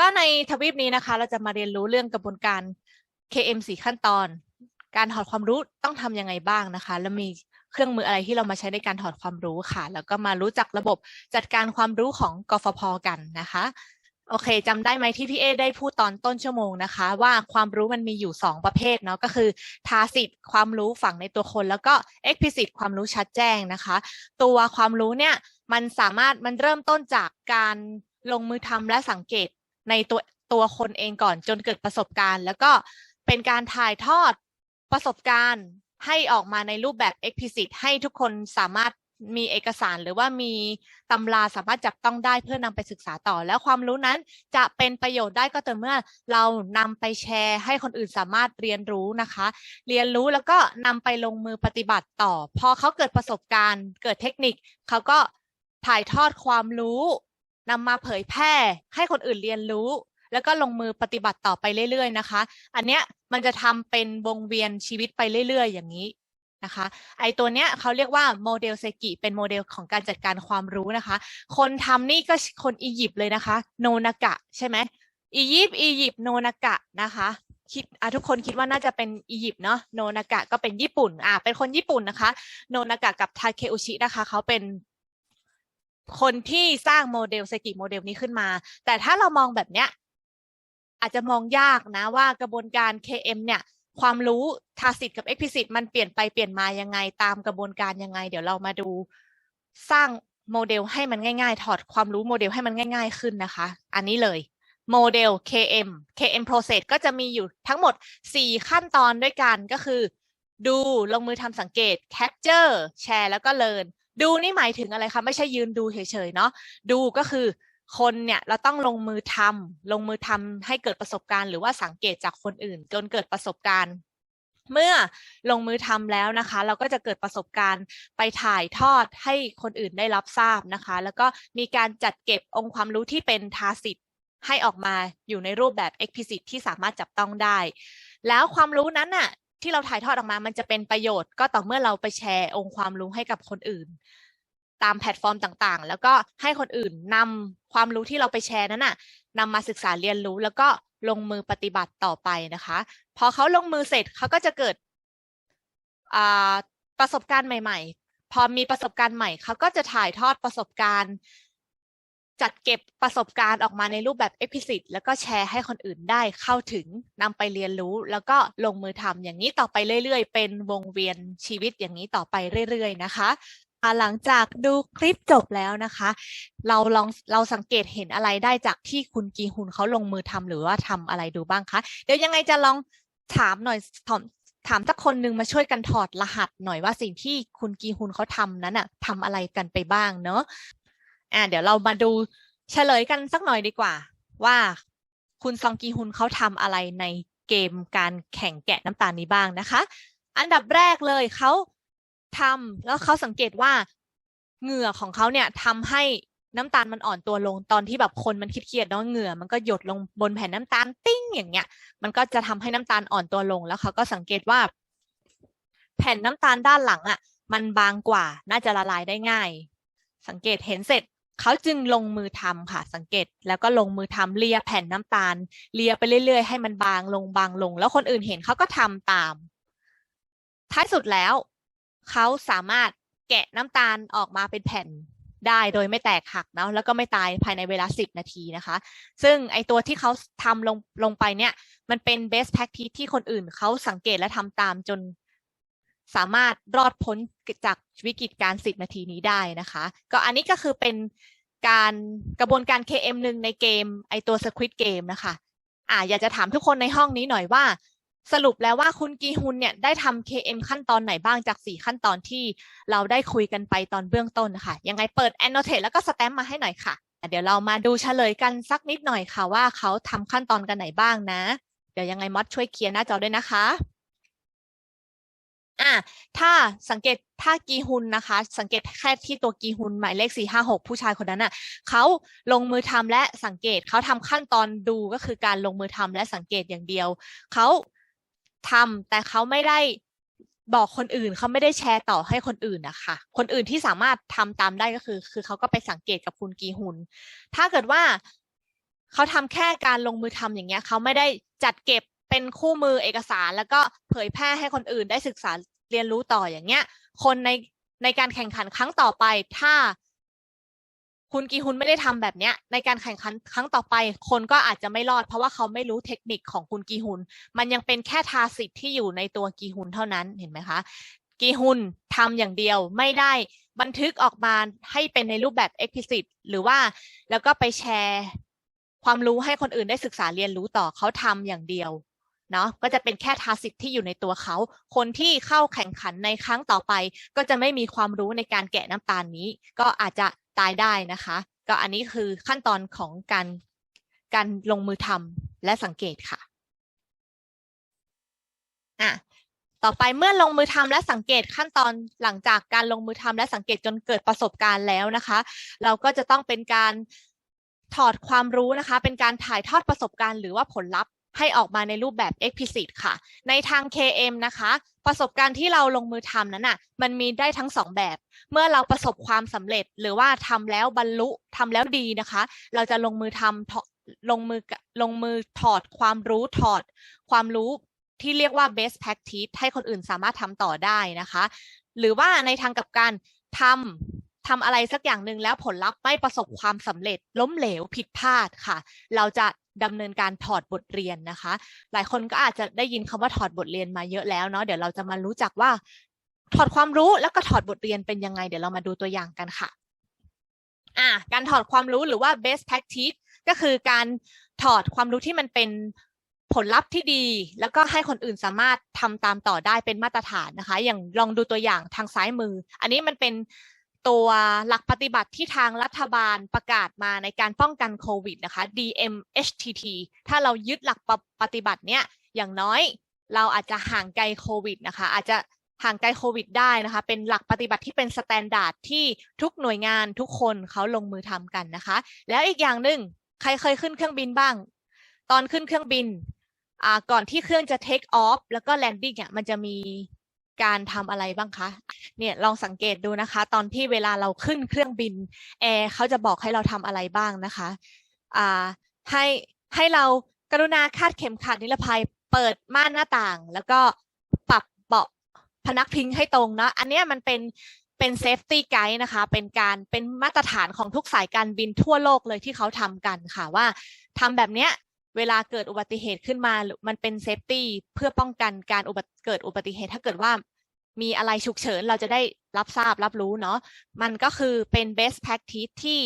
ก็ในทวีปนี้นะคะ เราจะมาเรียนรู้เรื่องกระบวนการ KM สี่ขั้นตอน การถอดความรู้ต้องทำยังไงบ้างนะคะ แล้วมีเครื่องมืออะไรที่เรามาใช้ในการถอดความรู้ค่ะ แล้วก็มารู้จักระบบจัดการความรู้ของกฟผกันนะคะ โอเคจำได้ไหมที่พี่เอได้พูดตอนต้นชั่วโมงนะคะ ว่าความรู้มันมีอยู่ 2 ประเภทเนาะก็คือทาสิตความรู้ฝังในตัวคน แล้วก็ explicit ความรู้ชัดแจ้งนะคะ ตัวความรู้เนี่ยมันสามารถมันเริ่มต้นจากการลงมือทำและสังเกต ในตัวตัวคนเองก่อนจนเกิดประสบการณ์ แล้วก็เป็นการถ่ายทอดประสบการณ์ให้ออกมาในรูปแบบ explicit ให้ทุกคนสามารถมีเอกสารหรือว่ามีตำราสามารถจับต้องได้เพื่อนำไปศึกษาต่อ แล้วความรู้นั้นจะเป็นประโยชน์ได้ก็ต่อเมื่อเรานำไปแชร์ให้คนอื่นสามารถเรียนรู้นะคะ เรียนรู้แล้วก็นำไปลงมือปฏิบัติต่อ พอเขาเกิดประสบการณ์ เกิดเทคนิคเขาก็ถ่ายทอดความรู้ นำมาเผยแพร่ให้คนอื่นเรียนรู้ แล้วก็ลงมือปฏิบัติต่อไปเรื่อย ๆ นะคะ อันเนี้ยมันจะทำเป็นวงเวียนชีวิตไปเรื่อย ๆ อย่างนี้นะคะ ไอตัวเนี้ยเขาเรียกว่าโมเดลเซกิเป็นโมเดลของการจัดการความรู้นะคะ คนทำนี่ก็คนอียิปต์เลยนะคะ โนนากะ ใช่ไหมอียิปต์อียิปต์โนนากะนะคะคิดทุกคนคิดว่าน่าจะเป็นอียิปต์เนาะโนนากะก็เป็นญี่ปุ่นอะเป็นคนญี่ปุ่นนะคะ โนนากะกับทาเคอุชินะคะ เขาเป็น คนที่สร้างโมเดลเซกิโมเดลนี้ขึ้นมา แต่ถ้าเรามองแบบเนี้ยอาจจะมองยากนะว่ากระบวนการ KM เนี่ยความรู้ทาสิตกับ explicit มันเปลี่ยนไปเปลี่ยนมายังไงตามกระบวนการยังไง เดี๋ยวเรามาดูสร้างโมเดลให้มันง่ายๆ ถอดความรู้โมเดลให้มันง่าย ๆขึ้นนะคะ อันนี้เลยโมเดล KM KM process ก็จะมีอยู่ทั้งหมด 4 ขั้นตอนด้วยกันก็คือ ดูลงมือทำสังเกต capture แชร์แล้วก็ learn ดูนี่หมายถึงอะไรคะไม่ใช่ยืนดูเฉยๆเนาะดูก็คือคนเนี่ยเราต้องลงมือทำลงมือทำให้เกิดประสบการณ์ หรือว่าสังเกตจากคนอื่น จนเกิดประสบการณ์เมื่อลงมือทำแล้วนะคะ เราก็จะเกิดประสบการณ์ไปถ่ายทอดให้คนอื่นได้รับทราบนะคะ แล้วก็มีการจัดเก็บองค์ความรู้ที่เป็นทาสิตให้ออกมาอยู่ในรูปแบบ explicit ที่สามารถจับต้องได้ แล้วความรู้นั้นน่ะ ที่เราถ่ายทอดออกมา มันจะเป็นประโยชน์ ก็ต่อเมื่อเราไปแชร์องค์ความรู้ให้กับคนอื่น ตามแพลตฟอร์มต่างๆ แล้วก็ให้คนอื่นนำความรู้ที่เราไปแชร์นั้นน่ะนำมาศึกษาเรียนรู้ แล้วก็ลงมือปฏิบัติต่อไปนะคะ พอเขาลงมือเสร็จเขาก็จะเกิดประสบการณ์ใหม่ ๆ พอมีประสบการณ์ใหม่เขาก็จะถ่ายทอดประสบการณ์ จัดเก็บประสบการณ์ออกมาในรูปแบบ explicit แล้วก็แชร์ให้คนอื่นได้เข้าถึงนำไปเรียนรู้ แล้วก็ลงมือทำอย่างนี้ต่อไปเรื่อยๆ เป็นวงเวียนชีวิตอย่างนี้ต่อไปเรื่อยๆ นะคะหลังจากดูคลิปจบแล้วนะคะ เราลองเราสังเกตเห็นอะไรได้จากที่คุณกีฮุนเขาลงมือทำหรือว่าทำอะไรดูบ้างคะ เดี๋ยวยังไงจะลองถามหน่อยถามถามสักคนหนึ่งมาช่วยกันถอดรหัสหน่อยว่าสิ่งที่คุณกีฮุนเขาทำนั้นอะทำอะไรกันไปบ้างเนอะ อ่าเดี๋ยวเรามาดูเฉลยกันสักหน่อยดีกว่า ว่าคุณซองกีฮุนเขาทำอะไรในเกมการแข่งแกะน้ำตาลนี้บ้างนะคะ อันดับแรกเลยเขาทำแล้วเขาสังเกตว่าเหงื่อของเขาเนี่ยทำให้น้ำตาลมันอ่อนตัวลงตอนที่แบบคนมันคิดเครียดเนาะเหงื่อ มันก็หยดลงบนแผ่นน้ำตาลติ้งอย่างเงี้ย มันก็จะทำให้น้ำตาลอ่อนตัวลงแล้วเขาก็สังเกตว่า แผ่นน้ำตาลด้านหลังอะ่ะ มันบางกว่าน่าจะละลายได้ง่าย สังเกตเห็นเสร็จ เขาจึงลงมือทำค่ะ สังเกต แล้วก็ลงมือทำเลียแผ่นน้ำตาล เลียไปเรื่อยๆ ให้มันบางลงบางลง แล้วคนอื่นเห็นเขาก็ทำตาม ท้ายสุดแล้ว เขาสามารถแกะน้ำตาลออกมาเป็นแผ่นได้โดยไม่แตกหักเนาะแล้วก็ไม่ตายภายในเวลา 10 นาทีนะคะ ซึ่งไอตัวที่เขาทำลงลงไปเนี่ย มันเป็น best practice ที่คนอื่นเขาสังเกตและทำตามจน สามารถรอดพ้นจากวิกฤตการ10นาทีนี้ได้นะคะ ก็อันนี้ก็คือเป็นการกระบวนการ KM หนึ่งในเกมไอตัว Squid Game นะคะอ่าอยากจะถามทุกคนในห้องนี้หน่อยว่า สรุปแล้วว่าคุณกีฮุนเนี่ยได้ทำ KM ขั้นตอนไหนบ้างจาก 4 ขั้นตอนที่เราได้คุยกันไปตอนเบื้องต้นนะคะยังไงเปิด annotate แล้วก็สแตมป์มาให้หน่อยค่ะ เดี๋ยวเรามาดูเฉลยกันสักนิดหน่อยค่ะว่าเขาทำขั้นตอนกันไหนบ้างนะ เดี๋ยวยังไงมอดช่วยเคลียร์หน้าจอด้วยนะคะ อะถ้าสังเกตถ้ากีฮุนนะคะ สังเกตแค่ที่ตัวกีฮุนหมายเลขสี่ห้าหกผู้ชายคนนั้นอะเขาลงมือทำและสังเกตเขาทำขั้นตอนดูก็คือการลงมือทำและสังเกตอย่างเดียวเขาทำแต่เขาไม่ได้บอกคนอื่นเขาไม่ได้แชร์ต่อให้คนอื่นนะคะคนอื่นที่สามารถทำตามได้ก็คือ คือเขาก็ไปสังเกตกับคุณกีฮุน ถ้าเกิดว่าเขาทำแค่การลงมือทำอย่างเงี้ยเขาไม่ได้จัดเก็บ เป็นคู่มือเอกสาร แล้วก็เผยแพร่ให้คนอื่นได้ศึกษาเรียนรู้ต่ออย่างเงี้ย คนในในการแข่งขันครั้งต่อไป ถ้า คุณกีฮุนไม่ได้ทำแบบเนี้ย ในการแข่งขันครั้งต่อไป คนก็อาจจะไม่รอด เพราะว่าเขาไม่รู้เทคนิคของคุณกีฮุน มันยังเป็นแค่ทาสิทธิ์ที่อยู่ในตัวกีฮุนเท่านั้นเห็นไหมคะกีฮุนทำอย่างเดียวไม่ได้บันทึกออกมาให้เป็นในรูปแบบ explicit หรือว่าแล้วก็ไปแชร์ ความรู้ให้คนอื่นได้ศึกษาเรียนรู้ต่อเขาทำอย่างเดียว เนาะก็จะเป็นแค่ทาสิทธิ์ที่อยู่ในตัวเขา คนที่เข้าแข่งขันในครั้งต่อไป ก็จะไม่มีความรู้ในการแกะน้ำตาลนี้ ก็อาจจะตายได้นะคะ ก็อันนี้คือขั้นตอนของการการลงมือทำและสังเกตค่ะอะต่อไปเมื่อลงมือทำและสังเกตขั้นตอนหลังจากการลงมือทำและสังเกตจนเกิดประสบการณ์แล้วนะคะ เราก็จะต้องเป็นการถอดความรู้นะคะ เป็นการถ่ายทอดประสบการณ์หรือว่าผลลัพธ์ ให้ออกมาในรูปแบบ explicit ค่ะ ในทาง KM นะคะ ประสบการณ์ที่เราลงมือทำนั้นน่ะ มันมีได้ทั้งสองแบบ เมื่อเราประสบความสำเร็จหรือว่าทำแล้วบรรลุทำแล้วดีนะคะ เราจะลงมือทำลงมือลงมือถอดความรู้ถอด ความรู้ที่เรียกว่า best practice ให้คนอื่นสามารถทำต่อได้นะคะ หรือว่าในทางกับการทำทำอะไรสักอย่างหนึ่งแล้วผลลัพธ์ไม่ประสบความสำเร็จล้มเหลวผิดพลาดค่ะ เราจะ ดำเนินการถอดบทเรียนนะคะ หลายคนก็อาจจะได้ยินคำว่าถอดบทเรียนมาเยอะแล้วเนาะเดี๋ยวเราจะมารู้จักว่า ถอดความรู้แล้วก็ถอดบทเรียนเป็นยังไง เดี๋ยวเรามาดูตัวอย่างกันค่ะอ่าการถอดความรู้หรือว่า best practice ก็คือการถอดความรู้ที่มันเป็นผลลัพธ์ที่ดี แล้วก็ให้คนอื่นสามารถทำตามต่อได้เป็นมาตรฐานนะคะ อย่างลองดูตัวอย่างทางซ้ายมือ อันนี้มันเป็น ตัวหลักปฏิบัติที่ทางรัฐบาลประกาศมาในการป้องกันโควิดนะคะ DMHTT ถ้าเรายึดหลักปปฏิบัติเนี้ยอย่างน้อยเราอาจจะห่างไกลโควิดนะคะ อาจจะห่างไกลโควิดได้นะคะ เป็นหลักปฏิบัติที่เป็นสแตนดาร์ดที่ทุกหน่วยงานทุกคนเขาลงมือทำกันนะคะ แล้วอีกอย่างหนึ่งใครเคยขึ้นเครื่องบินบ้าง ตอนขึ้นเครื่องบินอ่าก่อนที่เครื่องจะ take off แล้วก็ landing อะมันจะมี การทำอะไรบ้างคะ เนี่ยลองสังเกตดูนะคะ ตอนที่เวลาเราขึ้นเครื่องบินแอร์เขาจะบอกให้เราทำอะไรบ้างนะคะอ่าให้ให้เรากรุณาคาดเข็มขัดนิรภัยเปิดม่านหน้าต่าง แล้วก็ปรับเบาะพนักพิงให้ตรงเนาะอันนี้มันเป็นเป็นเซฟตี้ไกด์นะคะ เป็นการเป็นมาตรฐานของทุกสายการบินทั่วโลกเลยที่เขาทำกันค่ะว่าทำแบบเนี้ย เวลาเกิดอุบัติเหตุขึ้นมามันเป็นเซฟตี้เพื่อป้องกันการอุบัติเกิดอุบัติเหตุ ถ้าเกิดว่ามีอะไรฉุกเฉินเราจะได้รับทราบรับรู้เนาะมันก็คือเป็น best practice ที่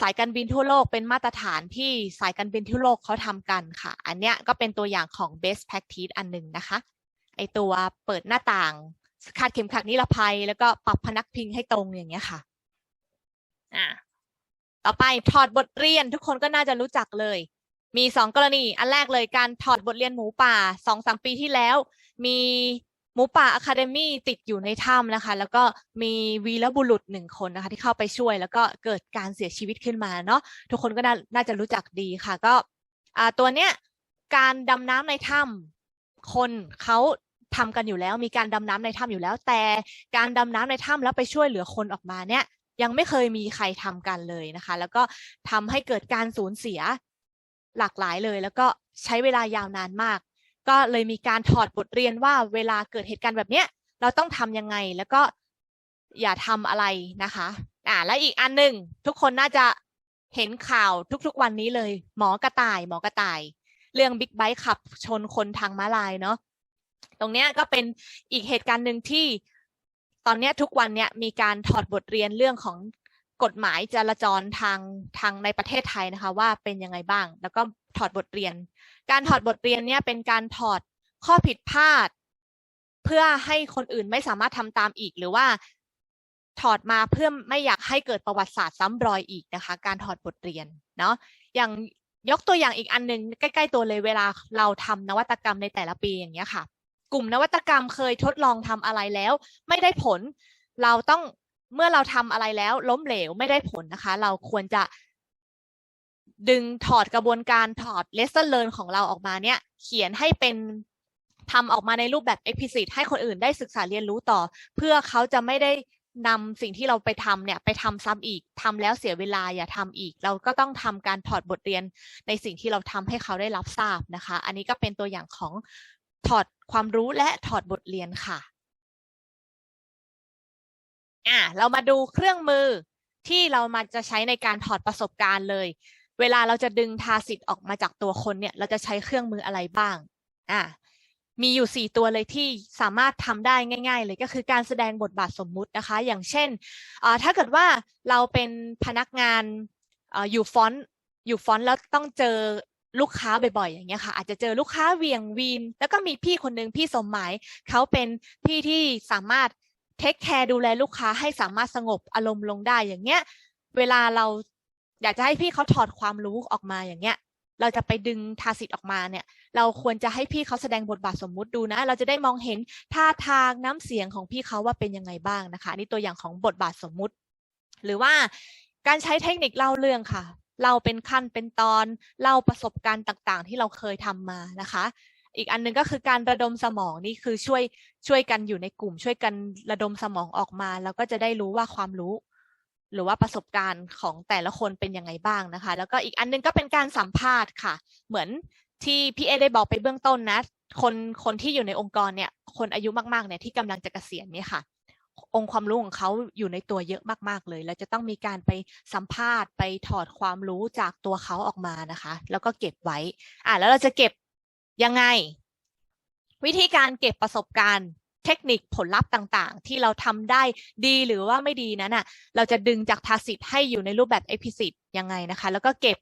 สายการบินทั่วโลกเป็นมาตรฐานที่สายการบินทั่วโลกเขาทำกันค่ะ อันเนี้ยก็เป็นตัวอย่างของ best practice อันหนึ่งนะคะ ไอตัวเปิดหน้าต่างคาดเข็มขัดนิรภัย แล้วก็ปรับพนักพิงให้ตรงอย่างเงี้ยค่ะอ่าต่อไปถอดบทเรียนทุกคนก็น่าจะรู้จักเลย มีสองกรณี อันแรกเลยการถอดบทเรียนหมูป่าสองสามปีที่แล้ว มีหมูป่าอะคาเดมี่ติดอยู่ในถ้ำนะคะ แล้วก็มีวีรบุรุษหนึ่งคนนะคะ ที่เข้าไปช่วยแล้วก็เกิดการเสียชีวิตขึ้นมาเนาะทุกคนก็น่าน่าจะรู้จักดีค่ะ ก็อ่าตัวเนี้ยการดำน้ำในถ้ำคนเขาทำกันอยู่แล้ว มีการดำน้ำในถ้ำอยู่แล้ว แต่การดำน้ำในถ้ำแล้วไปช่วยเหลือคนออกมาเนี่ยยังไม่เคยมีใครทำกันเลยนะคะ แล้วก็ทำให้เกิดการสูญเสีย หลากหลายเลย แล้วก็ใช้เวลายาวนานมาก ก็เลยมีการถอดบทเรียนว่าเวลาเกิดเหตุการณ์แบบเนี้ย เราต้องทำยังไงแล้วก็อย่าทำอะไรนะคะ อ่าและอีกอันหนึ่งทุกคนน่าจะเห็นข่าวทุกๆวันนี้เลย หมอกระต่าย หมอกระต่าย เรื่องบิ๊กไบค์ขับชนคนทางม้าลายเนาะตรงเนี้ยก็เป็นอีกเหตุการณ์หนึ่งที่ตอนเนี้ยทุกวันเนี้ยมีการถอดบทเรียนเรื่องของ กฎหมายจราจรทางทางในประเทศไทยนะคะ ว่าเป็นยังไงบ้าง แล้วก็ถอดบทเรียน การถอดบทเรียนเนี่ยเป็นการถอดข้อผิดพลาด เพื่อให้คนอื่นไม่สามารถทำตามอีกหรือว่าถอดมาเพื่อไม่อยากให้เกิดประวัติศาสตร์ซ้ำรอยอีกนะคะ การถอดบทเรียนเนาะอย่างยกตัวอย่างอีกอันหนึ่งใกล้ๆตัวเลยเวลาเราทำนวัตกรรมในแต่ละปีอย่างเงี้ยค่ะ กลุ่มนวัตกรรมเคยทดลองทำอะไรแล้ว ไม่ได้ผล เราต้อง เมื่อเราทำอะไรแล้วล้มเหลวไม่ได้ผลนะคะ เราควรจะดึงถอดกระบวนการถอด lesson learn ของเราออกมาเนี่ย เขียนให้เป็นทำออกมาในรูปแบบ explicit ให้คนอื่นได้ศึกษาเรียนรู้ต่อ เพื่อเขาจะไม่ได้นำสิ่งที่เราไปทำเนี่ย ไปทำซ้ำอีกทำแล้วเสียเวลาอย่าทำอีก เราก็ต้องทำการถอดบทเรียนในสิ่งที่เราทำให้เขาได้รับทราบนะคะ อันนี้ก็เป็นตัวอย่างของถอดความรู้และถอดบทเรียนค่ะ อะเรามาดูเครื่องมือที่เรามาจะใช้ในการถอดประสบการณ์เลย เวลาเราจะดึงทาสิทธิ์ออกมาจากตัวคนเนี่ย เราจะใช้เครื่องมืออะไรบ้างอะมีอยู่สี่ตัวเลยที่สามารถทำได้ง่าย ๆ เลยก็คือการแสดงบทบาทสมมุตินะคะ อย่างเช่นอ่าถ้าเกิดว่าเราเป็นพนักงานอ่าอยู่ฟอนต์อยู่ฟอนต์แล้วต้องเจอลูกค้าบ่อยๆอย่างเงี้ยค่ะอาจจะเจอลูกค้าเวียงวีน แล้วก็มีพี่คนนึงพี่สมหมายเขาเป็นพี่ที่สามารถ เทคแคร์ดูแลลูกค้าให้สามารถสงบอารมณ์ลงได้อย่างเงี้ย เวลาเราอยากจะให้พี่เขาถอดความรู้ออกมาอย่างเงี้ย เราจะไปดึงทาสิทธิ์ออกมาเนี่ย เราควรจะให้พี่เขาแสดงบทบาทสมมุติดูนะ เราจะได้มองเห็นท่าทางน้ำเสียงของพี่เขาว่าเป็นยังไงบ้างนะคะนี่ตัวอย่างของบทบาทสมมุติ หรือว่าการใช้เทคนิคเล่าเรื่องค่ะ เราเป็นขั้นเป็นตอนเล่าประสบการณ์ต่าง ๆ ที่เราเคยทำมานะคะ อีกอันหนึงก็คือการระดมสมองนี่คือช่วยช่วยกันอยู่ในกลุ่ม ช่วยกันระดมสมองออกมา แล้วก็จะได้รู้ว่าความรู้ หรือว่าประสบการณ์ของแต่ละคนเป็นยังไงบ้างนะคะ แล้วก็อีกอันหนึงก็เป็นการสัมภาษณ์ค่ะ เหมือนที่พี่เอได้บอกไปเบื้องต้นนะ คนคนที่อยู่ในองค์กรเนี่ย คนอายุมากๆเนี่ยที่กำลังจะเกษียณเนี่ยค่ะ องค์ความรู้ของเขาอยู่ในตัวเยอะมากๆเลย แล้วจะต้องมีการไปสัมภาษณ์ไปถอดความรู้จากตัวเขาออกมานะคะ แล้วก็เก็บไว้ อะแล้วเราจะเก็บ ยังไง วิธีการเก็บประสบการณ์เทคนิคผลลัพธ์ต่างๆ ที่เราทำได้ดีหรือว่าไม่ดีนั้นน่ะ เราจะดึงจากทาสิทให้อยู่ในรูปแบบ explicit ยังไงนะคะ แล้วก็เก็บ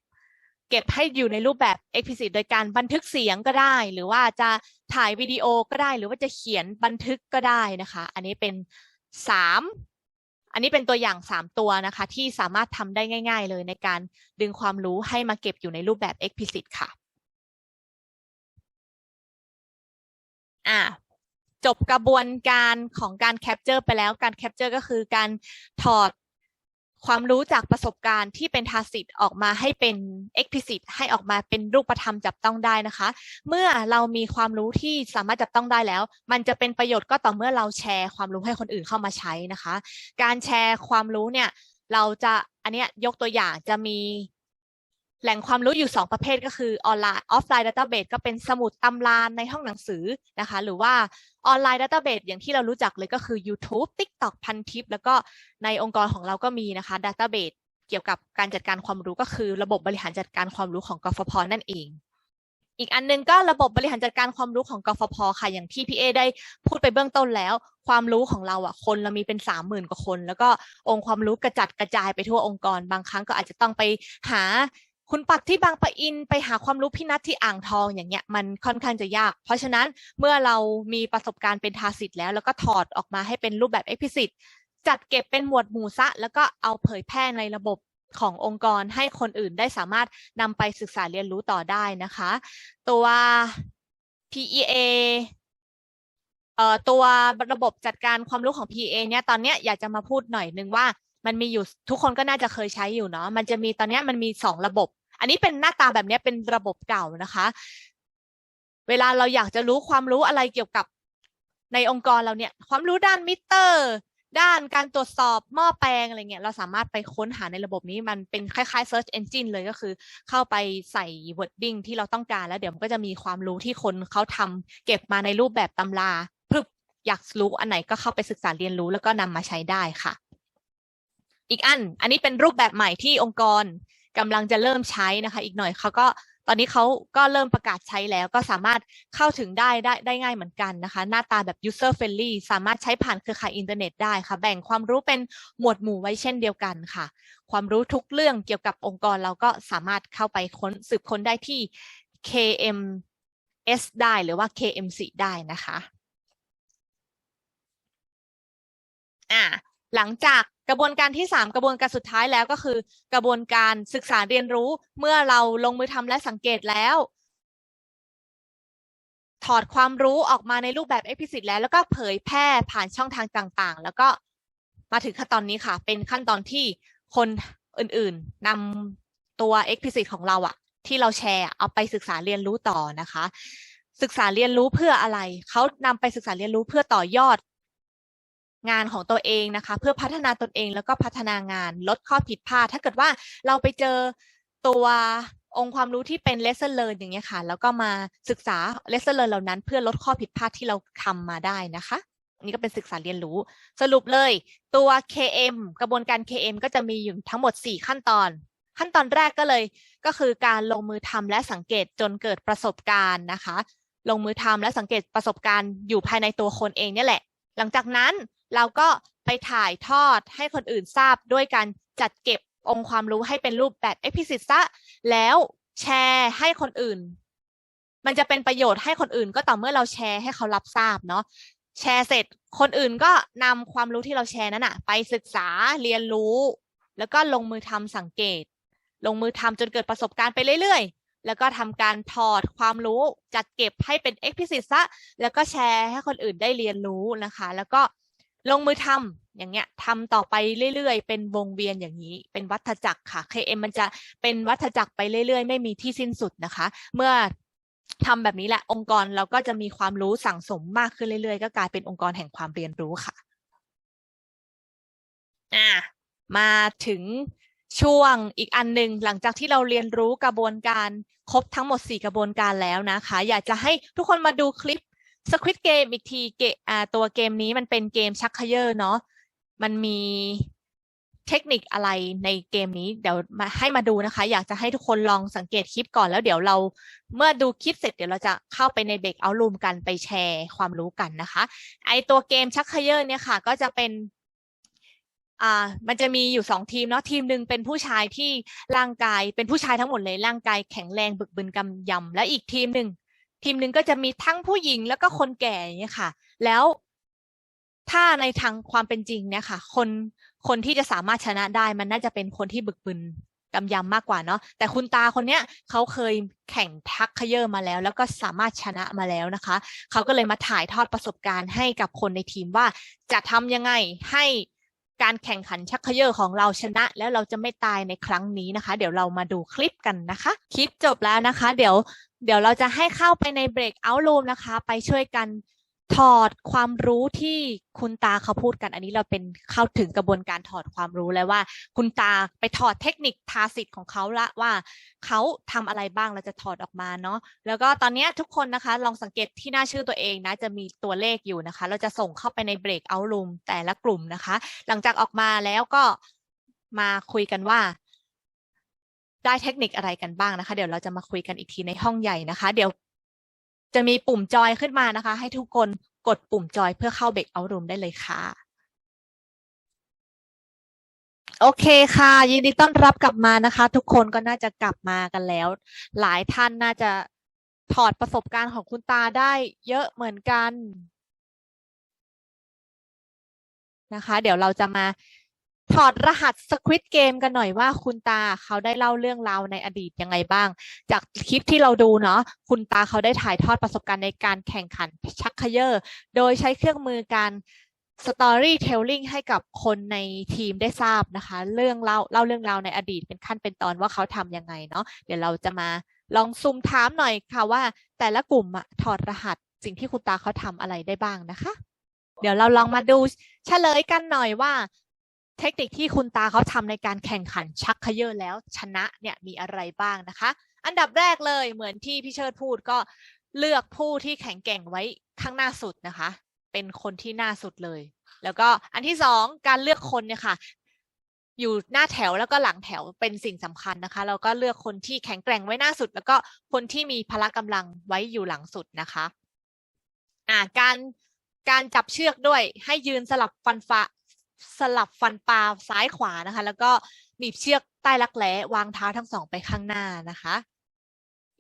เก็บให้อยู่ในรูปแบบ explicit โดยการบันทึกเสียงก็ได้ หรือว่าจะถ่ายวิดีโอก็ได้ หรือว่าจะเขียนบันทึกก็ได้นะคะ อันนี้เป็นสามอันนี้เป็นตัวอย่างสามตัวนะคะ ที่สามารถทำได้ง่าย ๆ เลยในการดึงความรู้ให้มาเก็บอยู่ในรูปแบบ explicit ค่ะ อ่าจบกระบวนการของการแคปเจอร์ไปแล้วการแคปเจอร์ก็คือการถอดความรู้จากประสบการณ์ที่เป็นทาสิตออกมาให้เป็น explicit ให้ออกมาเป็นรูปธรรมจับต้องได้นะคะ เมื่อเรามีความรู้ที่สามารถจับต้องได้แล้ว มันจะเป็นประโยชน์ก็ต่อเมื่อเราแชร์ความรู้ให้คนอื่นเข้ามาใช้นะคะ การแชร์ความรู้เนี่ย เราจะอันเนี้ยยกตัวอย่างจะมี แหล่งความรู้อยู่ 2 ประเภทก็คือออนไลน์ออฟไลน์ดัตเตอร์เบสก็เป็นสมุดตำรานในห้องหนังสือนะคะ หรือว่าออนไลน์ดัตเตอร์เบสอย่างที่เรารู้จักเลยก็คือ YouTube TikTok พันทิปแล้วก็ในองค์กรของเราก็มีนะคะดัตเตอร์เบสเกี่ยวกับการจัดการความรู้ก็คือ ระบบบริหารจัดการความรู้ของกฟผนั่นเอง อีกอันนึงก็ระบบบริหารจัดการความรู้ของกฟผค่ะอย่างที่พี่เอได้พูดไปเบื้องต้นแล้ว ความรู้ของเราอะคนเรามีเป็นสามหมื่นกว่าคน แล้วก็องค์ความรู้กระจัดกระจายไปทั่วองค์กรบางครั้งก็อาจจะต้องไปหา คุณปัดที่บางปะอินไปหาความรู้พี่นัทที่อ่างทองอย่างเงี้ยมันค่อนข้างจะยาก เพราะฉะนั้นเมื่อเรามีประสบการณ์เป็นทาสิทธ์แล้ว แล้วก็ถอดออกมาให้เป็นรูปแบบ explicit จัดเก็บเป็นหมวดหมู่ซะ แล้วก็เอาเผยแพร่ในระบบขององค์กรให้คนอื่นได้สามารถนำไปศึกษาเรียนรู้ต่อได้นะคะ ตัว PEA เอ่อตัวระบบจัดการความรู้ของ PEA เนี่ยตอนเนี้ยอยากจะมาพูดหน่อยนึงว่ามันมีอยู่ทุกคนก็น่าจะเคยใช้อยู่เนาะมันจะมีตอนเนี้ยมันมีสองระบบ อันนี้เป็นหน้าตาแบบนี้เป็นระบบเก่านะคะ เวลาเราอยากจะรู้ความรู้อะไรเกี่ยวกับในองค์กรเราเนี่ย ความรู้ด้านมิเตอร์ ด้านการตรวจสอบหม้อแปลงอะไรเงี้ย เราสามารถไปค้นหาในระบบนี้มันเป็นคล้ายๆ search engine เลยก็คือ เข้าไปใส่ wording ที่เราต้องการแล้วเดี๋ยวมันก็จะมีความรู้ที่คนเขาทำเก็บมาในรูปแบบตำราพึบอยากรู้อันไหนก็เข้าไปศึกษาเรียนรู้แล้วก็นำมาใช้ได้ค่ะ อีกอัน อันนี้เป็นรูปแบบใหม่ที่องค์กร กำลังจะเริ่มใช้นะคะ อีกหน่อยเขาก็ตอนนี้เขาก็เริ่มประกาศใช้แล้วก็สามารถเข้าถึงได้ได้ได้ง่ายเหมือนกันนะคะ หน้าตาแบบ user friendly สามารถใช้ผ่านเครือข่ายอินเทอร์เน็ตได้ค่ะ แบ่งความรู้เป็นหมวดหมู่ไว้เช่นเดียวกันค่ะ ความรู้ทุกเรื่องเกี่ยวกับองค์กรเราก็สามารถเข้าไปค้นสืบค้นได้ที่ KMS ได้หรือว่า KMC ได้นะคะอ่าหลังจาก กระบวนการที่ 3 กระบวนการสุดท้ายแล้วก็คือ กระบวนการศึกษาเรียนรู้เมื่อเราลงมือทำและสังเกตแล้ว ถอดความรู้ออกมาในรูปแบบ explicit แล้วแล้วก็เผยแพร่ผ่านช่องทางต่างๆ แล้วก็มาถึงขั้นตอนนี้ค่ะ เป็นขั้นตอนที่คนอื่นๆนำตัว explicit ของเราอะที่เราแชร์เอาไปศึกษาเรียนรู้ต่อนะคะ ศึกษาเรียนรู้เพื่ออะไร เขานำไปศึกษาเรียนรู้เพื่อต่อยอด งานของตัวเองนะคะ เพื่อพัฒนาตนเองแล้วก็พัฒนางานลดข้อผิดพลาด ถ้าเกิดว่าเราไปเจอตัวองค์ความรู้ที่เป็น lesson learn อย่างเงี้ยค่ะ แล้วก็มาศึกษา lesson learn เหล่านั้นเพื่อลดข้อผิดพลาดที่เราทำมาได้นะคะนนี้ก็เป็นศึกษาเรียนรู้ สรุปเลยตัว KM กระบวนการ KM ก็จะมีอยู่ทั้งหมด 4 ขั้นตอน ขั้นตอนแรกก็เลยก็คือการลงมือทำและสังเกตจนเกิดประสบการณ์นะคะ ลงมือทำและสังเกตประสบการณ์อยู่ภายในตัวคนเองเนี่ยแหละ หลังจากนั้น เราก็ไปถ่ายทอดให้คนอื่นทราบด้วยการจัดเก็บองค์ความรู้ให้เป็นรูปแบบเอพิซิซะแล้วแชร์ให้คนอื่น มันจะเป็นประโยชน์ให้คนอื่นก็ต่อเมื่อเราแชร์ให้เขารับทราบเนาะแชร์เสร็จคนอื่นก็นำความรู้ที่เราแชร์นั้นอะไปศึกษาเรียนรู้ แล้วก็ลงมือทำสังเกต ลงมือทำจนเกิดประสบการณ์ไปเรื่อยๆ แล้วก็ทำการถอดความรู้จัดเก็บให้เป็น explicit ซะแล้วก็แชร์ให้คนอื่นได้เรียนรู้นะคะ แล้วก็ ลงมือทำอย่างเงี้ยทำต่อไปเรื่อยๆ เป็นวงเวียนอย่างนี้ เป็นวัฏจักรค่ะ KM มันจะเป็นวัฏจักรไปเรื่อยๆ ไม่มีที่สิ้นสุดนะคะ เมื่อทำแบบนี้แหละองค์กรเราก็จะมีความรู้สั่งสมมากขึ้นเรื่อยๆ ก็กลายเป็นองค์กรแห่งความเรียนรู้ค่ะอ่ามาถึงช่วงอีกอันหนึ่งหลังจากที่เราเรียนรู้กระบวนการครบทั้งหมด 4 กระบวนการแล้วนะคะ อยากจะให้ทุกคนมาดูคลิป Squid Game อีกทีเกอ่าตัวเกมนี้มันเป็นเกมชักเขยอเนาะมันมีเทคนิคอะไรในเกมนี้เดี๋ยวมาให้มาดูนะคะ อยากจะให้ทุกคนลองสังเกตคลิปก่อนแล้วเดี๋ยวเราเมื่อดูคลิปเสร็จเดี๋ยวเราจะเข้าไปในเบรกเอารูมกันไปแชร์ความรู้กันนะคะ ไอตัวเกมชักเขยอเนี่ยค่ะ ก็จะเป็นอ่ามันจะมีอยู่สองทีมเนาะทีมหนึ่งเป็นผู้ชายที่ร่างกายเป็นผู้ชายทั้งหมดเลยร่างกายแข็งแรงบึกบึนกำยำและอีกทีมหนึ่ง ทีมหนึ่งก็จะมีทั้งผู้หญิงแล้วก็คนแก่อย่างเงี้ยค่ะ แล้วถ้าในทางความเป็นจริงเนี่ยค่ะ คนคนที่จะสามารถชนะได้ มันน่าจะเป็นคนที่บึกบึนกำยำมากกว่าเนาะแต่คุณตาคนเนี้ยเขาเคยแข่งทักเขยอร์มาแล้ว แล้วก็สามารถชนะมาแล้วนะคะ เขาก็เลยมาถ่ายทอดประสบการณ์ให้กับคนในทีมว่า จะทำยังไงให้การแข่งขันชักเขยอของเราชนะ แล้วเราจะไม่ตายในครั้งนี้นะคะ เดี๋ยวเรามาดูคลิปกันนะคะ คลิปจบแล้วนะคะ เดี๋ยว เดี๋ยวเราจะให้เข้าไปในเบรกเอาท์รูมนะคะ ไปช่วยกันถอดความรู้ที่คุณตาเขาพูดกัน อันนี้เราเป็นเข้าถึงกระบวนการถอดความรู้แล้วว่า คุณตาไปถอดเทคนิคทาสิทธิ์ของเขาละว่าเขาทำอะไรบ้างเราจะถอดออกมาเนาะแล้วก็ตอนนี้ทุกคนนะคะ ลองสังเกตที่หน้าชื่อตัวเองนะ จะมีตัวเลขอยู่นะคะ เราจะส่งเข้าไปในเบรกเอาท์รูมแต่ละกลุ่มนะคะ หลังจากออกมาแล้วก็มาคุยกันว่า ได้เทคนิคอะไรกันบ้างนะคะ เดี๋ยวเราจะมาคุยกันอีกทีในห้องใหญ่นะคะ เดี๋ยวจะมีปุ่มจอยขึ้นมานะคะ ให้ทุกคนกดปุ่มจอยเพื่อเข้าเบรกเอารูมได้เลยค่ะ โอเคค่ะ ยินดีต้อนรับกลับมานะคะ ทุกคนก็น่าจะกลับมากันแล้ว หลายท่านน่าจะถอดประสบการณ์ของคุณตาได้เยอะเหมือนกันนะคะ เดี๋ยวเราจะมา ถอดรหัสสควิตเกมกันหน่อยว่าคุณตาเขาได้เล่าเรื่องราวในอดีตยังไงบ้าง จากคลิปที่เราดูเนาะคุณตาเขาได้ถ่ายทอดประสบการณ์ในการแข่งขันชักเขยอร์ โดยใช้เครื่องมือการ storytelling ให้กับคนในทีมได้ทราบนะคะ เรื่องเล่าเล่าเรื่องราวในอดีตเป็นขั้นเป็นตอนว่าเขาทำยังไงเนาะเดี๋ยวเราจะมาลองซุมถามหน่อยค่ะว่า แต่ละกลุ่มอะถอดรหัสสิ่งที่คุณตาเขาทำอะไรได้บ้างนะคะ เดี๋ยวเราลองมาดูเฉลยกันหน่อยว่า เทคนิคที่คุณตาเขาทำในการแข่งขันชักเขยอแล้วชนะเนี่ยมีอะไรบ้างนะคะ อันดับแรกเลยเหมือนที่พี่เชิดพูดก็เลือกผู้ที่แข็งแกร่งไว้ข้างหน้าสุดนะคะ เป็นคนที่หน้าสุดเลย แล้วก็อันที่สองการเลือกคนเนี่ยค่ะ อยู่หน้าแถวแล้วก็หลังแถวเป็นสิ่งสำคัญนะคะ เราก็เลือกคนที่แข็งแกร่งไว้หน้าสุด แล้วก็คนที่มีพละกำลังไว้อยู่หลังสุดนะคะอ่าการการจับเชือกด้วยให้ยืนสลับฟันฟ้า สลับฟันปลาซ้ายขวานะคะ แล้วก็หนีบเชือกใต้รักแร้วางเท้าทั้งสองไปข้างหน้านะคะ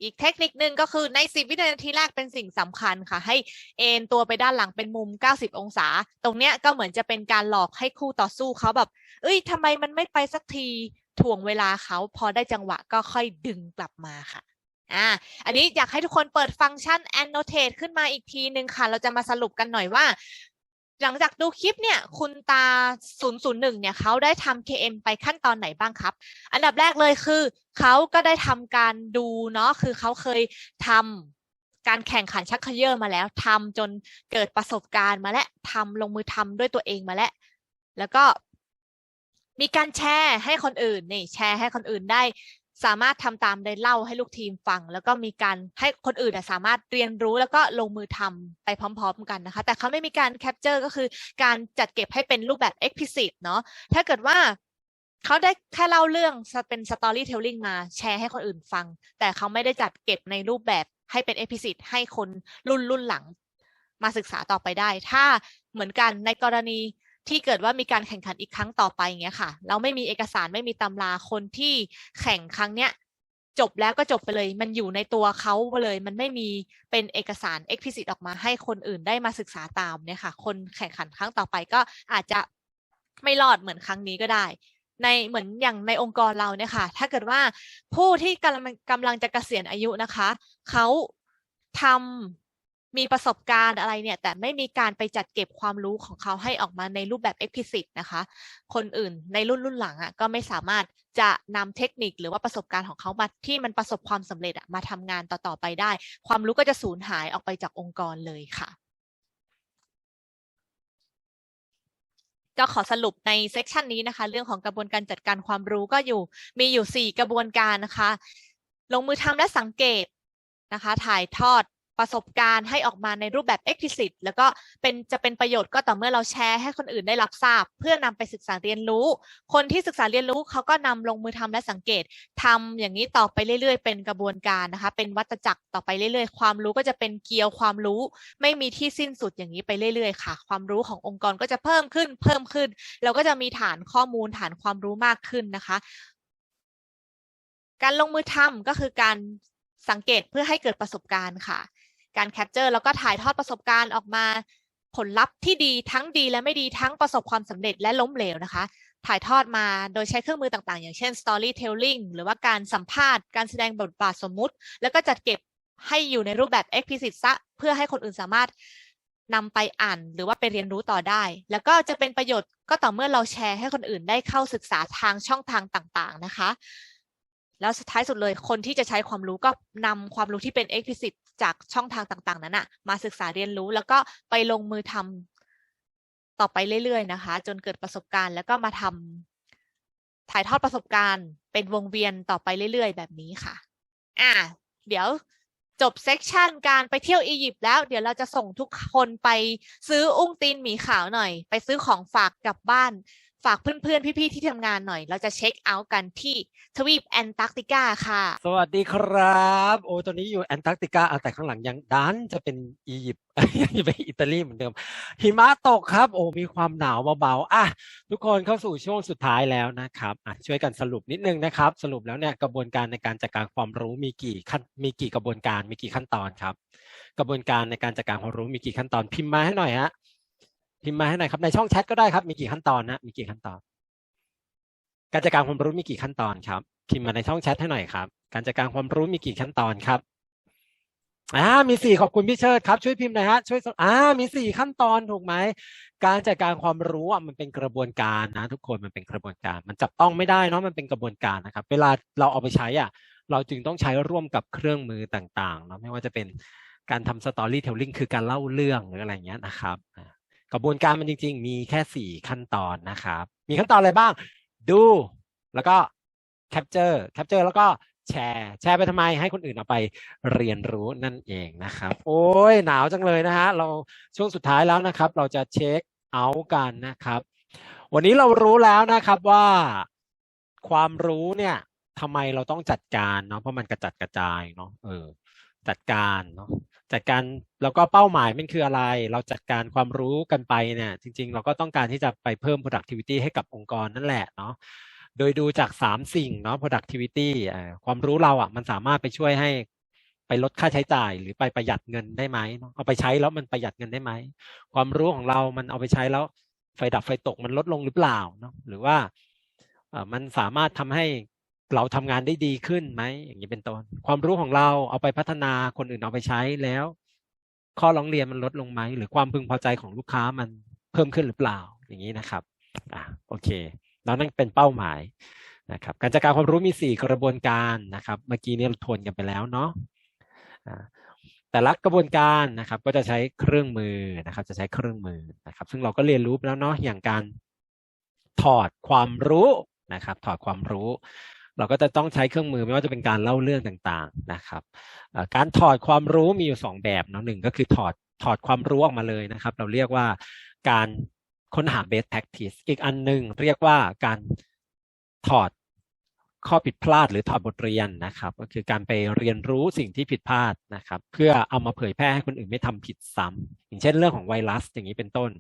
อีกเทคนิคหนึ่งก็คือในสิบวินาทีแรกเป็นสิ่งสำคัญค่ะ ให้เอนตัวไปด้านหลังเป็นมุม 90 องศา ตรงเนี้ยก็เหมือนจะเป็นการหลอกให้คู่ต่อสู้เขาแบบ เอ้ยทำไมมันไม่ไปสักทีถ่วงเวลาเขาพอได้จังหวะก็ค่อยดึงกลับมาค่ะอ่าอันนี้อยากให้ทุกคนเปิดฟังก์ชัน annotate ขึ้นมาอีกทีหนึ่งค่ะ เราจะมาสรุปกันหน่อยว่า หลังจากดูคลิปเนี่ย คุณตา 001 เนี่ยเขาได้ทำ KM ไปขั้นตอนไหนบ้างครับ อันดับแรกเลยคือเขาก็ได้ทำการดูเนาะคือเขาเคยทำการแข่งขันชักเขย่อมาแล้วทำจนเกิดประสบการณ์มาและทำลงมือทำด้วยตัวเองมาแล้ว แล้วก็มีการแชร์ให้คนอื่นนี่แชร์ให้คนอื่นได้ สามารถทำตามได้เล่าให้ลูกทีมฟัง แล้วก็มีการให้คนอื่นสามารถเรียนรู้แล้วก็ลงมือทำไปพร้อม ๆ กันนะคะ แต่เขาไม่มีการแคปเจอร์ก็คือการจัดเก็บให้เป็นรูปแบบ explicit เนาะถ้าเกิดว่าเขาได้แค่เล่าเรื่องเป็น storytelling มาแชร์ให้คนอื่นฟัง แต่เขาไม่ได้จัดเก็บในรูปแบบให้เป็น explicit ให้คนรุ่นรุ่นหลัง มาศึกษาต่อไปได้ ถ้าเหมือนกันในกรณี ที่เกิดว่ามีการแข่งขันอีกครั้งต่อไปอย่างเงี้ยค่ะ เราไม่มีเอกสารไม่มีตำราคนที่แข่งครั้งเนี้ยจบแล้วก็จบไปเลย มันอยู่ในตัวเขาไปเลย มันไม่มีเป็นเอกสาร explicit ออกมาให้คนอื่นได้มาศึกษาตามเนี่ยค่ะ คนแข่งขันครั้งต่อไปก็อาจจะไม่รอดเหมือนครั้งนี้ก็ได้ ในเหมือนอย่างในองค์กรเราเนี่ยค่ะ ถ้าเกิดว่าผู้ที่กำลังกำลังจะเกษียณอายุนะคะ เขาทำ มีประสบการณ์อะไรเนี่ย แต่ไม่มีการไปจัดเก็บความรู้ของเขาให้ออกมาในรูปแบบ explicit นะคะ คนอื่นในรุ่นรุ่นหลังอะก็ไม่สามารถจะนำเทคนิคหรือว่าประสบการณ์ของเขามาที่มันประสบความสำเร็จอะมาทำงานต่อๆไปได้ ความรู้ก็จะสูญหายออกไปจากองค์กรเลยค่ะ ก็ขอสรุปในเซกชันนี้นะคะ เรื่องของกระบวนการจัดการความรู้ก็อยู่มีอยู่ 4 กระบวนการนะคะ ลงมือทำและสังเกตนะคะ ถ่ายทอด ประสบการณ์ให้ออกมาในรูปแบบ explicit แล้วก็เป็นจะเป็นประโยชน์ก็ต่อเมื่อเราแชร์ให้คนอื่นได้รับทราบ เพื่อนำไปศึกษาเรียนรู้ คนที่ศึกษาเรียนรู้เขาก็นำลงมือทำและสังเกตทำอย่างนี้ต่อไปเรื่อย ๆ เป็นกระบวนการนะคะ เป็นวัฏจักรต่อไปเรื่อยๆ ความรู้ก็จะเป็นเกลียวความรู้ ไม่มีที่สิ้นสุดอย่างนี้ไปเรื่อย ๆ ค่ะ ความรู้ขององค์กรก็จะเพิ่มขึ้น เพิ่มขึ้น เราก็จะมีฐานข้อมูลฐานความรู้มากขึ้นนะคะ การลงมือทำก็คือการสังเกตเพื่อให้เกิดประสบการณ์ค่ะ การแคปเจอร์แล้วก็ถ่ายทอดประสบการณ์ออกมา ผลลัพธ์ที่ดีทั้งดีและไม่ดีทั้งประสบความสำเร็จและล้มเหลวนะคะ ถ่ายทอดมาโดยใช้เครื่องมือต่างๆ อย่างเช่น storytelling หรือว่าการสัมภาษณ์การแสดงบทบาทสมมุติ แล้วก็จัดเก็บให้อยู่ในรูปแบบ explicit ซะเพื่อให้คนอื่นสามารถนำไปอ่านหรือว่าไปเรียนรู้ต่อได้ แล้วก็จะเป็นประโยชน์ก็ต่อเมื่อเราแชร์ให้คนอื่นได้เข้าศึกษาทางช่องทางต่างๆนะคะ แล้วสุดท้ายสุดเลยคนที่จะใช้ความรู้ก็นำความรู้ที่เป็น explicit จากช่องทางต่างๆ นั้นอะมาศึกษาเรียนรู้ แล้วก็ไปลงมือทำต่อไปเรื่อยๆนะคะ จนเกิดประสบการณ์แล้วก็มาทำถ่ายทอดประสบการณ์ เป็นวงเวียนต่อไปเรื่อยๆ แบบนี้ค่ะ อะเดี๋ยวจบเซกชันการไปเที่ยวอียิปต์แล้ว เดี๋ยวเราจะส่งทุกคนไปซื้ออุ้งตีนหมีขาวหน่อย ไปซื้อของฝากกลับบ้าน ฝากเพื่อนๆ พี่ๆ ที่ทำงานหน่อย เราจะเช็คเอาท์กันที่ทวีปแอนตาร์กติกาค่ะ สวัสดีครับ โอ้ตอนนี้อยู่แอนตาร์กติกาแต่ข้างหลังยังดันจะเป็นอียิปต์ยังเป็นอิตาลีเหมือนเดิม หิมะตกครับ โอ้มีความหนาวเบาๆอะทุกคนเข้าสู่ช่วงสุดท้ายแล้วนะครับอะช่วยกันสรุปนิดนึงนะครับ สรุปแล้วเนี่ยกระบวนการในการจัดการความรู้มีกี่ขั้นมีกี่กระบวนการมีกี่ขั้นตอนครับ กระบวนการในการจัดการความรู้มีกี่ขั้นตอนพิมพ์มาให้หน่อยฮะ พิมพ์มาให้หน่อยครับในช่องแชทก็ได้ครับ มีกี่ขั้นตอนนะมีกี่ขั้นตอน การจัดการความรู้มีกี่ขั้นตอนครับ พิมพ์มาในช่องแชทให้หน่อยครับ การจัดการความรู้มีกี่ขั้นตอนครับอ่ามีสี่ขอบคุณพี่เชิดครับ ช่วยพิมพ์หน่อยฮะช่วยอ่ามีสี่ขั้นตอนถูกไหมการจัดการความรู้อะมันเป็นกระบวนการนะ ทุกคนมันเป็นกระบวนการ มันจับต้องไม่ได้เนาะมันเป็นกระบวนการนะครับ เวลาเราเอาไปใช้อะ เราจึงต้องใช้ร่วมกับเครื่องมือต่างๆเนาะไม่ว่าจะเป็นการทำสตอรี่เทลลิงคือการเล่าเรื่องหรืออะไรเงี้ยนะครับ กระบวนการมันจริง ๆ มีแค่สี่ขั้นตอนนะครับ มีขั้นตอนอะไรบ้าง ดู แล้วก็แคปเจอร์แคปเจอร์แล้วก็แชร์แชร์ไปทำไมให้คนอื่นเอาไปเรียนรู้นั่นเองนะครับ โอ้ยหนาวจังเลยนะฮะเราช่วงสุดท้ายแล้วนะครับ เราจะเช็คเอาท์กันนะครับ วันนี้เรารู้แล้วนะครับว่าความรู้เนี่ยทำไมเราต้องจัดการเนาะเพราะมันกระจัดกระจายเนาะเออจัดการเนาะ จัดการแล้วก็เป้าหมายมันคืออะไร เราจัดการความรู้กันไปเนี่ยจริง ๆ เราก็ต้องการที่จะไปเพิ่ม productivity ให้กับองค์กรนั่นแหละเนาะโดยดูจากสามสิ่งเนาะ productivity ความรู้เราอะมันสามารถไปช่วยให้ไปลดค่าใช้จ่าย หรือไปประหยัดเงินได้ไหมเอาไปใช้แล้วมันประหยัดเงินได้ไหมความรู้ของเรามันเอาไปใช้แล้วไฟดับไฟตกมันลดลงหรือเปล่าเนาะหรือว่ามันสามารถทำให้ เราทำงานได้ดีขึ้นไหมอย่างนี้เป็นต้นความรู้ของเราเอาไปพัฒนาคนอื่นเอาไปใช้แล้ว ข้อร้องเรียนมันลดลงไหมหรือความพึงพอใจของลูกค้ามันเพิ่มขึ้นหรือเปล่าอย่างนี้นะครับอ่าโอเคแล้วนั่นเป็นเป้าหมายนะครับ การจัดการความรู้มีสี่กระบวนการนะครับ เมื่อกี้นี้เราทวนกันไปแล้วเนาะแต่ละกระบวนการนะครับ ก็จะใช้เครื่องมือนะครับ จะใช้เครื่องมือนะครับ ซึ่งเราก็เรียนรู้ไปแล้วเนาะอย่างการถอดความรู้นะครับ ถอดความรู้ เราก็จะต้องใช้เครื่องมือไม่ว่าจะเป็นการเล่าเรื่องต่างๆนะครับการถอดความรู้มีอยู่สองแบบเนาะหนึ่งก็คือถอดถอดความรู้ออกมาเลยนะครับ เราเรียกว่าการค้นหา best practice อีกอันหนึ่งเรียกว่าการถอด ข้อผิดพลาดหรือถอดบทเรียนนะครับ ก็คือการไปเรียนรู้สิ่งที่ผิดพลาดนะครับ เพื่อเอามาเผยแพร่ให้คนอื่นไม่ทำผิดซ้ำอย่างเช่นเรื่องของไวรัสอย่างนี้เป็นต้น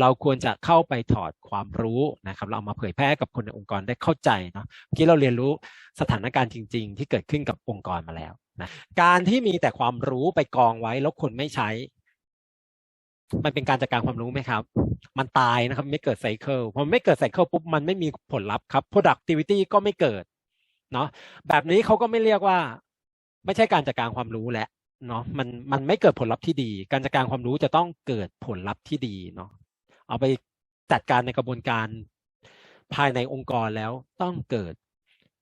เราควรจะเข้าไปถอดความรู้นะครับ เราเอามาเผยแพร่กับคนในองค์กรได้เข้าใจเนาะเมื่อกี้เราเรียนรู้สถานการณ์จริง ๆ ที่เกิดขึ้นกับองค์กรมาแล้วนะการที่มีแต่ความรู้ไปกองไว้แล้วคนไม่ใช้ มันเป็นการจัดการความรู้ไหมครับ มันตายนะครับ ไม่เกิดไซเคิลพอไม่เกิดไซเคิลปุ๊บมันไม่มีผลลัพธ์ครับ productivity ก็ไม่เกิด เนาะแบบนี้เขาก็ไม่เรียกว่า ไม่ใช่การจัดการความรู้แหละเนาะมันมันไม่เกิดผลลัพธ์ที่ดี การจัดการความรู้จะต้องเกิดผลลัพธ์ที่ดีเนาะเอาไปจัดการในกระบวนการภายในองค์กรแล้วต้องเกิด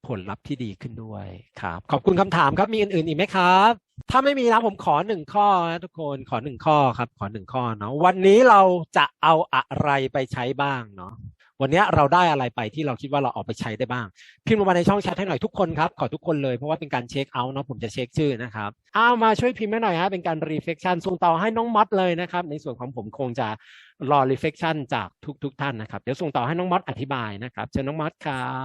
ผลลัพธ์ที่ดีขึ้นด้วยครับ ขอบคุณคำถามครับมีอื่นๆอีกไหมครับ ถ้าไม่มีนะผมขอหนึ่งข้อนะทุกคนขอหนึ่งข้อครับ ขอหนึ่งข้อเนาะวันนี้เราจะเอาอะไรไปใช้บ้างเนาะ วันนี้เราได้อะไรไปที่เราคิดว่าเราเอาไปใช้ได้บ้าง พิมพ์ลงมาในช่องแชทให้หน่อยทุกคนครับ ขอทุกคนเลยเพราะว่าเป็นการเช็คเอาท์เนาะผมจะเช็คชื่อนะครับอ้าวมาช่วยพิมพ์ให้หน่อยฮะเป็นการรีเฟ e c t i o n ส่งต่อให้น้องมอสเลยนะครับ ในส่วนของผมคงจะรอรีเฟ e c t i o n จากทุกๆทท่านนะครับเดี๋ยวส่งต่อให้น้องมอสอธิบายนะครับเชิญน้องมอสครับ